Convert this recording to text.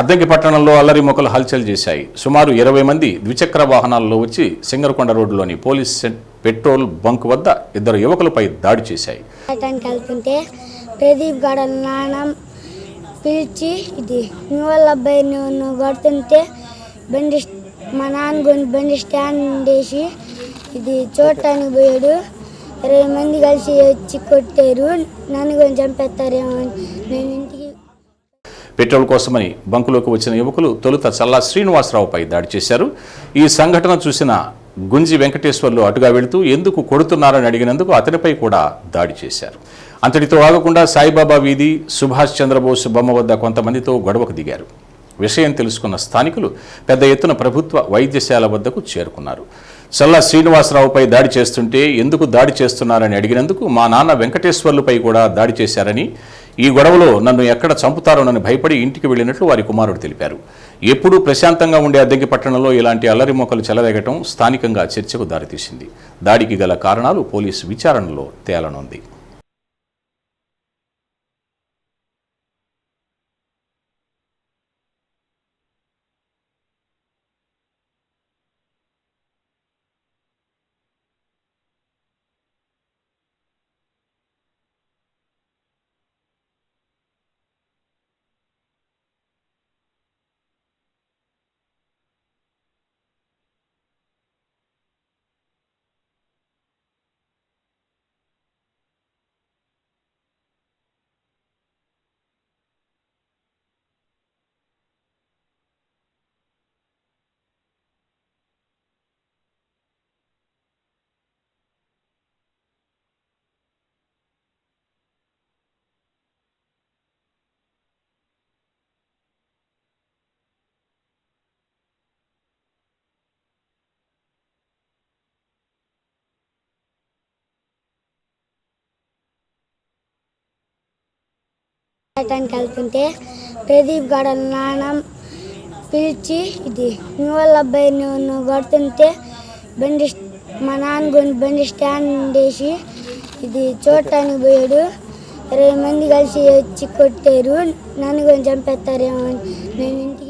అద్దంకి పట్టణంలో అల్లరి మొక్కలు హల్చల్ చేశాయి. సుమారు ఇరవై మంది ద్విచక్ర వాహనాల్లో వచ్చి సింగరకొండ రోడ్డులోని పోలీస్ పెట్రోల్ బంక్ వద్ద ఇద్దరు యువకులపై దాడి చేశాయి. వెళ్తుంటే ప్రదీప్ గడ నాన్న పిలిచి ఇది నువ్వు వాళ్ళ అబ్బాయి నువ్వు కొడుతుంటే బండి మా నాన్న కొని బండి స్టాండ్ వేసి ఇది చూడటానికి పోయాడు. ఇరవై మంది కలిసి వచ్చి కొట్టారు. నన్ను కొంచెం చంపేస్తారేమో అని. నేను ఇంటికి పెట్రోల్ కోసమని బంకులోకి వచ్చిన యువకులు తొలుత చల్లా శ్రీనివాసరావుపై దాడి చేశారు. ఈ సంఘటన చూసిన గుంజి వెంకటేశ్వర్లు అటుగా వెళుతూ ఎందుకు కొడుతున్నారని అడిగినందుకు అతనిపై కూడా దాడి చేశారు. అంతటితో ఆగకుండా సాయిబాబా వీధి సుభాష్ చంద్రబోస్ బొమ్మ వద్ద కొంతమందితో గొడవకు దిగారు. విషయం తెలుసుకున్న స్థానికులు పెద్ద ఎత్తున ప్రభుత్వ వైద్యశాల వద్దకు చేరుకున్నారు. చల్లా శ్రీనివాసరావుపై దాడి చేస్తుంటే ఎందుకు దాడి చేస్తున్నారని అడిగినందుకు మా నాన్న వెంకటేశ్వర్లపై కూడా దాడి చేశారని ఈ గొడవలో నన్ను ఎక్కడ చంపుతారోనని భయపడి ఇంటికి వెళ్ళినట్లు వారి కుమారుడు తెలిపారు. ఎప్పుడూ ప్రశాంతంగా ఉండే అద్దెకి పట్టణంలో ఇలాంటి అల్లరి మొక్కలు చెలరేగటం స్థానికంగా చర్చకు దారితీసింది. దాడికి గల కారణాలు పోలీసు విచారణలో తేలనుంది. చేయటానికి వెళ్తుంటే ప్రదీప్ గడ నాన్న పిలిచి ఇది నువ్వు వాళ్ళ అబ్బాయి నువ్వు కొడుతుంటే బండి మా నాన్న కొని బండి స్టాండ్ వేసి ఇది చూడటానికి పోయాడు. ఇరవై మంది కలిసి వచ్చి కొట్టారు. నన్ను కొంచెం చంపేస్తారేమో నేను ఇంటికి